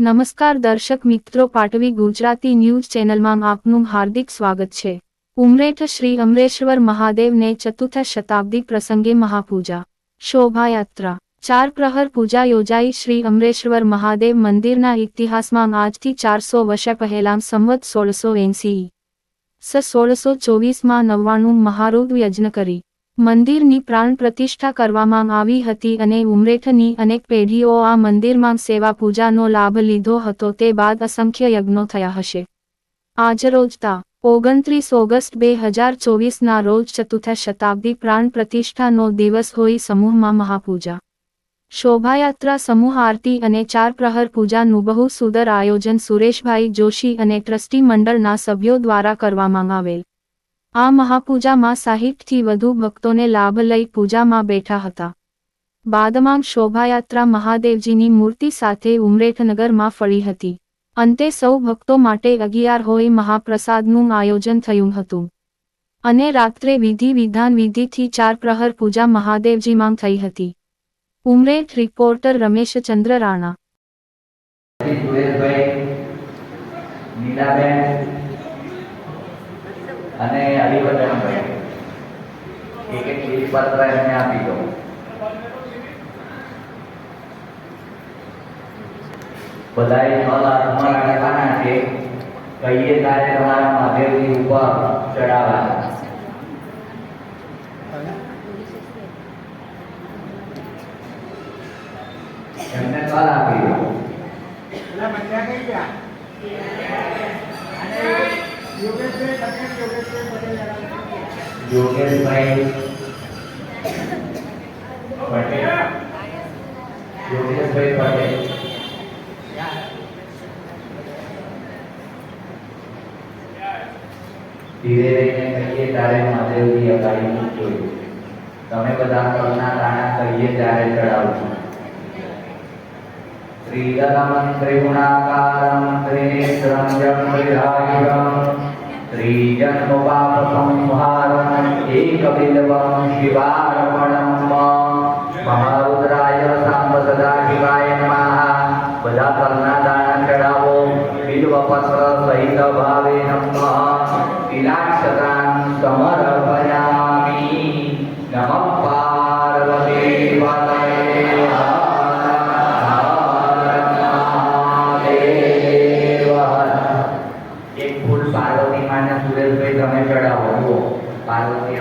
નમસ્કાર દર્શક મિત્રો, પાટવી ગુજરાતી ન્યૂઝ ચેનલમાં આપનું હાર્દિક સ્વાગત છે. ઉમરેઠ શ્રી અમરેશ્વર મહાદેવને ચતુર્થ શતાબ્દી પ્રસંગે મહાપૂજા, શોભાયાત્રા, ચાર પ્રહર પૂજા યોજાઈ શ્રી અમરેશ્વર મહાદેવ મંદિરના ઇતિહાસમાં આજથી ચારસો વર્ષ પહેલાં સંવત સોળસો એંસી, સ સોળસો ચોવીસમાં નવ્વાણું મહારુદ યજ્ઞ કરી. મંદિરની પ્રાણ પ્રતિષ્ઠા કરવામાં આવી હતી અને ઉમરેઠની અનેક પેઢીઓ આ મંદિરમાં સેવા પૂજાનો લાભ લીધો હતો. તે બાદ અસંખ્ય યજ્ઞો થયા હશે. આજરોજ તા ઓગણત્રીસ ઓગસ્ટ બે હજાર ચોવીસના રોજ ચતુર્થ શતાબ્દી પ્રાણ પ્રતિષ્ઠાનો દિવસ હોઈ સમૂહમાં મહાપૂજા, શોભાયાત્રા, સમૂહ આરતી અને ચાર પ્રહર પૂજાનું બહુ સુંદર આયોજન સુરેશભાઈ જોશી અને ટ્રસ્ટી મંડળના સભ્યો દ્વારા કરવામાં આવેલ. આ મહાપૂજામાં સાહીઠથી વધુ ભક્તોને લાભ લઈ પૂજામાં બેઠા હતા. બાદમાં શોભાયાત્રા મહાદેવજીની મૂર્તિ સાથે ઉમરેઠનગરમાં ફળી હતી. અંતે સૌ ભક્તો માટે અગિયાર હોય મહાપ્રસાદનું આયોજન થયું હતું. અને રાત્રે વિધિ વિધાન વિધિથી ચાર પ્રહર પૂજા મહાદેવજીમાં થઈ હતી. ઉમરેઠ રિપોર્ટર રમેશચંદ્ર રાણા. અને હરિવર્ધનભાઈ એક એક લીડ પત્ર એમને આપી દો બધાએ છ લાખમાં રાખવાના છે. કહીએ ત્યારે તમારા મહાદેવની ઉપર ચડાવવાના. એમને કલ આપી દો યોગેશભાઈ પટેલ. યોગેશભાઈ પટેલ. ધીરે રહીને તમે બધા કલના દાણા કહીએ ત્યારે ચડાવજો. શ્રીધરમ ત્રિગુણાકારમ ત્રિનેત્રમ જગમરિહાયુરમ श्रीजह्नुपापसंहारम् एकबिलवं शिवार्पणम् महाराज ભાઈ તમે ચડાવો પાર્વતી.